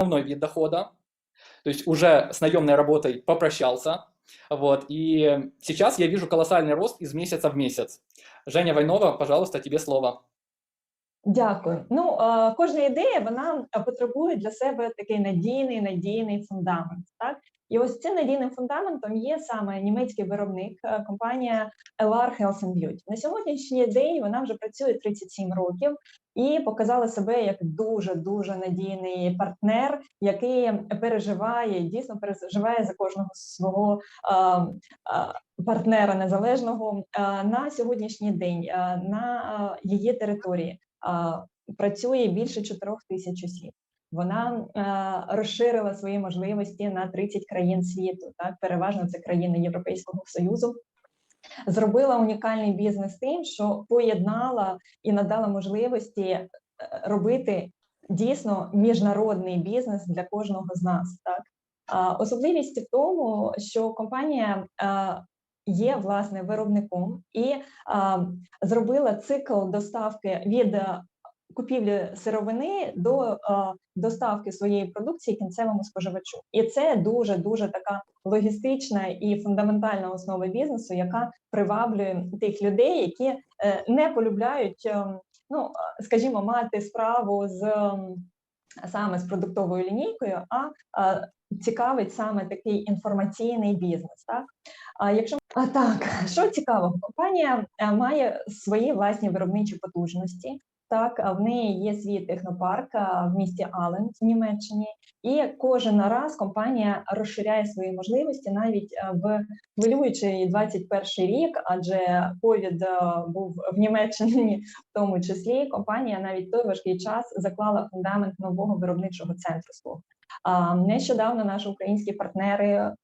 основной вид дохода, то есть уже с наемной работой попрощался, вот, и сейчас я вижу колоссальный рост из месяца в месяц. Женя Войнова, пожалуйста, тебе слово. Дякую. Ну, е, кожна ідея вона е, потребує для себе такий надійний надійний фундамент. Так і ось цим надійним фундаментом є саме німецький виробник, е, компанія LR Health and Beauty. На сьогоднішній день вона вже працює 37 років і показала себе як дуже дуже надійний партнер, який переживає дійсно переживає за кожного свого е, е, партнера незалежного на сьогоднішній день на її території працює більше 4 тисяч осіб. Вона а, розширила свої можливості на 30 країн світу. Так, переважно це країни Європейського Союзу. Зробила унікальний бізнес тим, що поєднала і надала можливості е, робити дійсно міжнародний бізнес для кожного з нас. Так особливість в тому, що компанія. Є власне виробником і зробила цикл доставки від купівлі сировини до а, доставки своєї продукції кінцевому споживачу, і це дуже дуже така логістична і фундаментальна основа бізнесу, яка приваблює тих людей, які е, не полюбляють, е, ну скажімо, мати справу з м, саме з продуктовою лінійкою, а, цікавить саме такий інформаційний бізнес. Так а якщо а так, що цікавого, компанія е, має свої власні виробничі потужності. Так, в неї є свій технопарк в місті Ален в Німеччині, і кожен раз компанія розширяє свої можливості навіть в хвилюючий 21 рік, адже ковід був в Німеччині, в тому числі компанія навіть той важкий час заклала фундамент нового виробничого центру свого. Нещодавно наші українські партнери е,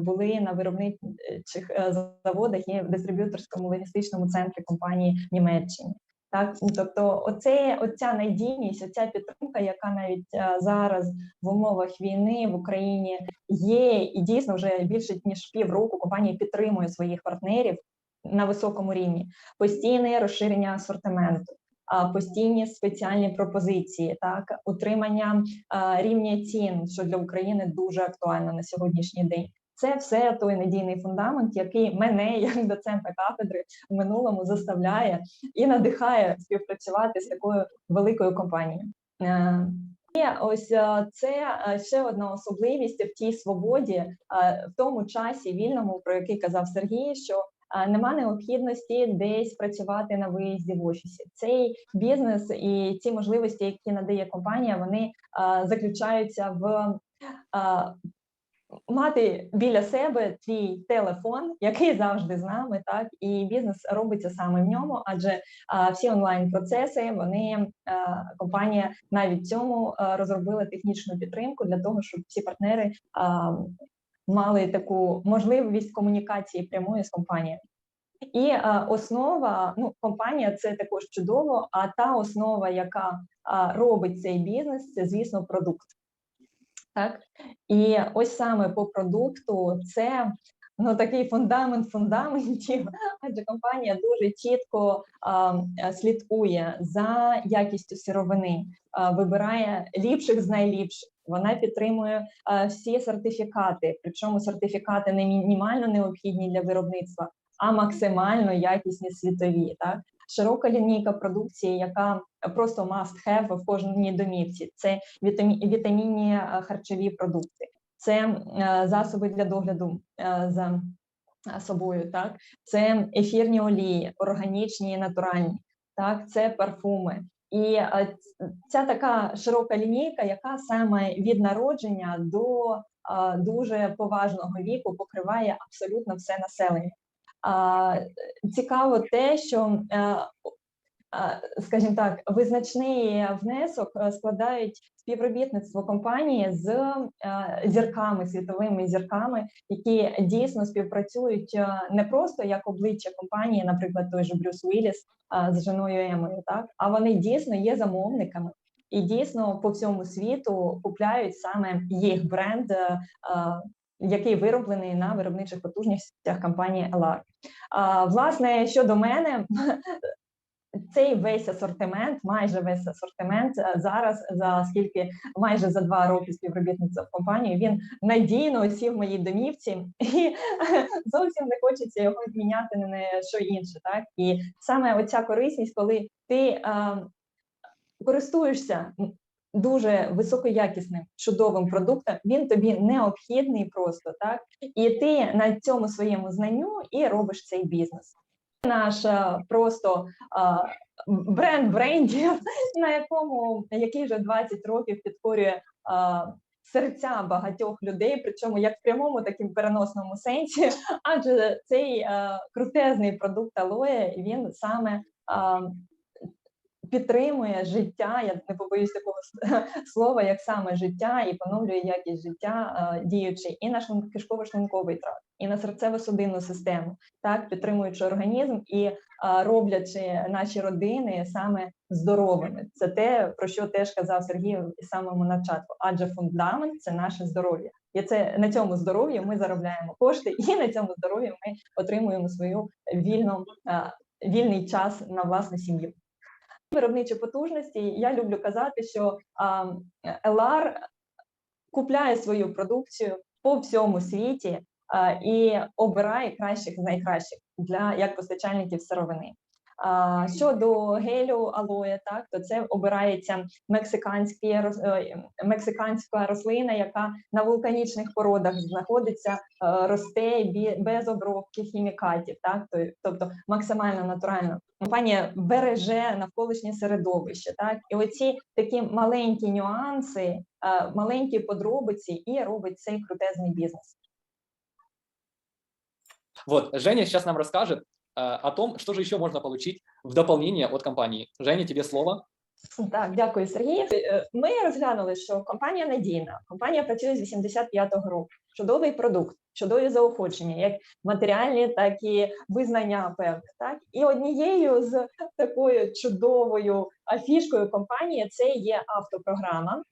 були на виробничих е, заводах і в дистриб'юторському логістичному центрі компанії в Німеччині. Так, тобто, оце оця надійність, оця підтримка, яка навіть е, зараз в умовах війни в Україні є, і дійсно вже більше ніж півроку компанія підтримує своїх партнерів на високому рівні, постійне розширення асортименту постійні спеціальні пропозиції, так? Утримання рівня цін, що для України дуже актуально на сьогоднішній день. Це все той надійний фундамент, який мене, як доцента кафедри, в минулому заставляє і надихає співпрацювати з такою великою компанією. Е, І ось е, це е, ще одна особливість в тій свободі, в тому часі вільному, про який казав Сергій, що нема необхідності десь працювати на виїзді в офісі. Цей бізнес і ці можливості, які надає компанія, вони заключаються в мати біля себе твій телефон, який завжди з нами, так і бізнес робиться саме в ньому, адже а, всі онлайн процеси вони а, компанія навіть цьому а, розробила технічну підтримку для того, щоб всі партнери. Мали таку можливість комунікації прямої з компанією. І а, основа, ну, компанія це також чудово. А та основа, яка а, робить цей бізнес, це звісно продукт. Так і ось саме по продукту це ну такий фундамент фундаментів, адже компанія дуже чітко а, слідкує за якістю сировини, а, вибирає ліпших з найліпших. Вона підтримує а, всі сертифікати, причому сертифікати не мінімально необхідні для виробництва, а максимально якісні світові. Так широка лінійка продукції, яка просто must have в кожній домівці. Це вітамі, вітамінні харчові продукти, це засоби для догляду за собою. Так, це ефірні олії, органічні, натуральні. Так, це парфуми. І ця така широка лінійка, яка саме від народження до дуже поважного віку покриває абсолютно все населення. Цікаво те, що скажімо так, визначний внесок складають співробітництво компанії з зірками, світовими зірками, які дійсно співпрацюють не просто як обличчя компанії, наприклад, той же Брюс Уілліс з женою Емою, так а вони дійсно є замовниками. І дійсно по всьому світу купляють саме їх бренд, який вироблений на виробничих потужностях компанії LR. Власне, щодо мене, цей весь асортимент, майже весь асортимент е, зараз за скільки майже за два роки співробітництва в компанії, він надійно осів в моїй домівці, і зовсім не хочеться його зміняти на що інше. Так і саме оця корисність, коли ти е, користуєшся дуже високоякісним чудовим продуктом, він тобі необхідний просто так, і ти на цьому своєму знанню і робиш цей бізнес. Наш е, просто а, бренд брендів, на якому який вже 20 років підкорює а, серця багатьох людей, причому як в прямому, так і в переносному сенсі. Адже цей крутезний продукт алоє він саме підтримує життя. Я не побоюсь такого слова, як саме життя, і поновлює якість життя, діючи і на кишково-шлунковий тракт, і на серцево-судинну систему, так підтримуючи організм і роблячи наші родини саме здоровими. Це те, про що теж казав Сергій в самому начатку. Адже фундамент це наше здоров'я. І це на цьому здоров'ї ми заробляємо кошти, і на цьому здоров'ї ми отримуємо свою вільну, вільний час на власну сім'ю. Виробничі потужності. Я люблю казати, що Елар купляє свою продукцію по всьому світі і обирає кращих з найкращих для як постачальників сировини. Щодо гелю алоє, так то це обирається е, мексиканська рослина, яка на вулканічних породах знаходиться, е, росте без обробки хімікатів, так тобто максимально натурально. Компанія береже навколишнє середовище, так і оці такі маленькі нюанси, е, маленькі подробиці, і робить цей крутезний бізнес. Вот, Женя сейчас нам расскажет о том, что же еще можно получить в дополнение от компании. Женя, тебе слово. Так, дякую, Сергій. Е, Ми розглянули, що компанія надійна. Компанія працює з 85-го року. Чудовий продукт, чудові заохочення, як матеріальні, так і визнання певне. Так і однією з такою чудовою афішкою компанії це є автопрограма,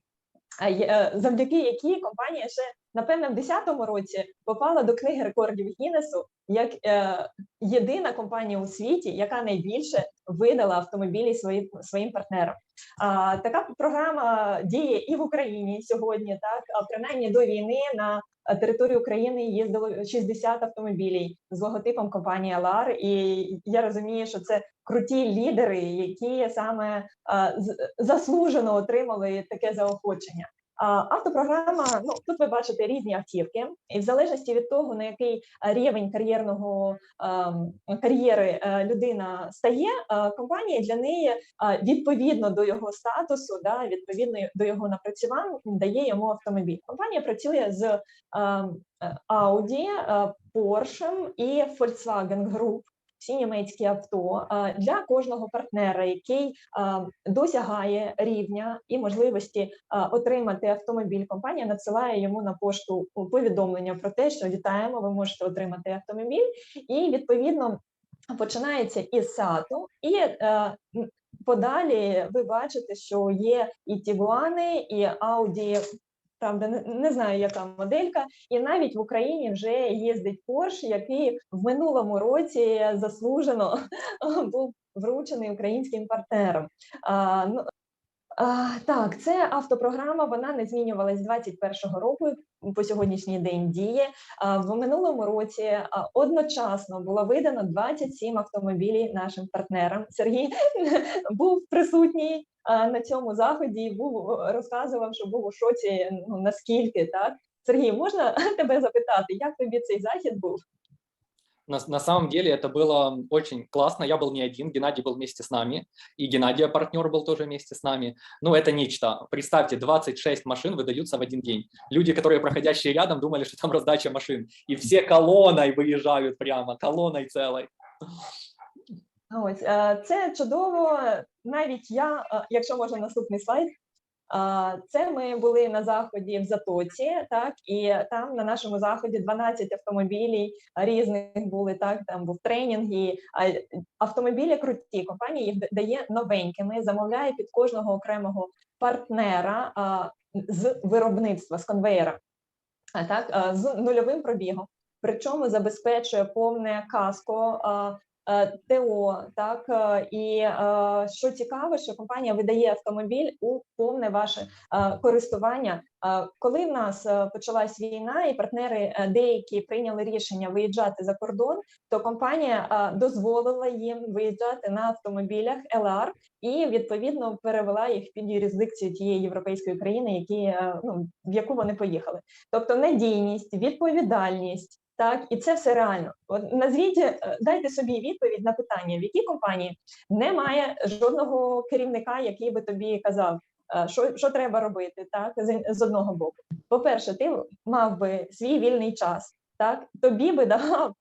а е, завдяки якій компанія ще напевно в 10-му році попала до книги рекордів Гіннесу як е, єдина компанія у світі, яка найбільше видала автомобілі свої, своїм партнерам. А, така програма діє і в Україні сьогодні, так принаймні до війни на е, територію України їздило 60 автомобілів з логотипом компанії Алар. І я розумію, що це круті лідери, які саме з- заслужено отримали таке заохочення. Автопрограма, ну тут ви бачите різні автівки, і в залежності від того, на який рівень кар'єрного ем, кар'єри е, людина стає, е, компанія для неї відповідно до його статусу, да, відповідно до його напрацювань, дає йому автомобіль. Компанія працює з ем, е, Audi, е, Porsche і Volkswagen Group. Всі німецькі авто для кожного партнера, який досягає рівня і можливості отримати автомобіль. Компанія надсилає йому на пошту повідомлення про те, що вітаємо, ви можете отримати автомобіль, і відповідно починається із сату, і е, подалі ви бачите, що є і Тігуани, і Ауді. Правда, не, знаю, яка моделька, і навіть в Україні вже їздить Порш, який в минулому році заслужено був вручений українським партнером. Так, це автопрограма. Вона не змінювалась з 21-го року по сьогоднішній день діє. В минулому році одночасно було видано 27 автомобілів нашим партнерам. Сергій був присутній на цьому заході був розказував, що був у шоці. Ну наскільки так. Сергій, можна тебе запитати, як тобі цей захід був? На, на самом деле это было очень классно. Я был не один, Геннадий был вместе с нами, и Геннадия партнер был тоже вместе с нами. Ну, это нечто. Представьте, 26 машин выдаются в один день. Люди, которые проходящие рядом, думали, что там раздача машин. И все колонной выезжают прямо, колонной целой. Ось е, це чудово. Навіть я, якщо можна наступний слайд. Це ми були на заході в Затоці, так і там на нашому заході 12 автомобілів різних були. Так там був тренінг, і автомобілі круті. Компанія їх дає новенькими, замовляє під кожного окремого партнера з виробництва з конвейера, так з нульовим пробігом. Причому забезпечує повне каско. Е, ТО, так е, і е, що цікаво, що компанія видає автомобіль у повне ваше користування. Коли в нас почалась війна, і партнери деякі прийняли рішення виїжджати за кордон, то компанія дозволила їм виїжджати на автомобілях LR і відповідно перевела їх під юрисдикцію тієї європейської країни, які ну в яку вони поїхали. Тобто надійність, відповідальність. Так, і це все реально. От назвіть, е, дайте собі відповідь на питання, в якій компанії немає жодного керівника, який би тобі казав, е, що, що треба робити, так з, одного боку. По-перше, ти мав би свій вільний час, так тобі би давав е,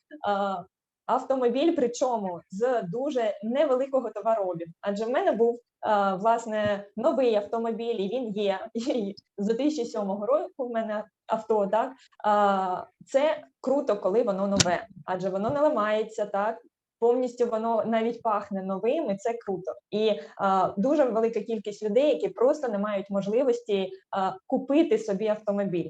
автомобіль, причому з дуже невеликого товарообігу. Адже в мене був власне новий автомобіль, і він є з 2007 року. В мене авто, так це круто, коли воно нове, адже воно не ламається, так повністю воно навіть пахне новим, і це круто. І а, дуже велика кількість людей, які просто не мають можливості а, купити собі автомобіль.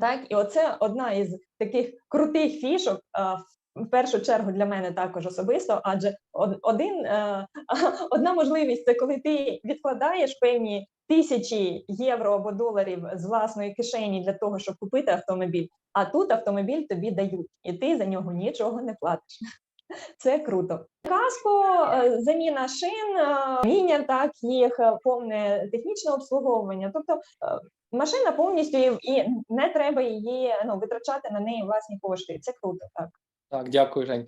Так, і оце одна із таких крутих фішок. А, в першу чергу для мене також особисто, адже один, е, одна можливість це коли ти відкладаєш певні тисячі євро або доларів з власної кишені для того, щоб купити автомобіль. А тут автомобіль тобі дають, і ти за нього нічого не платиш. Це круто. Каско, е, заміна шин, е, міня, так їх повне технічне обслуговування. Тобто машина повністю і не треба її ну витрачати на неї власні кошти. Це круто, так. Так, дякую, Жень.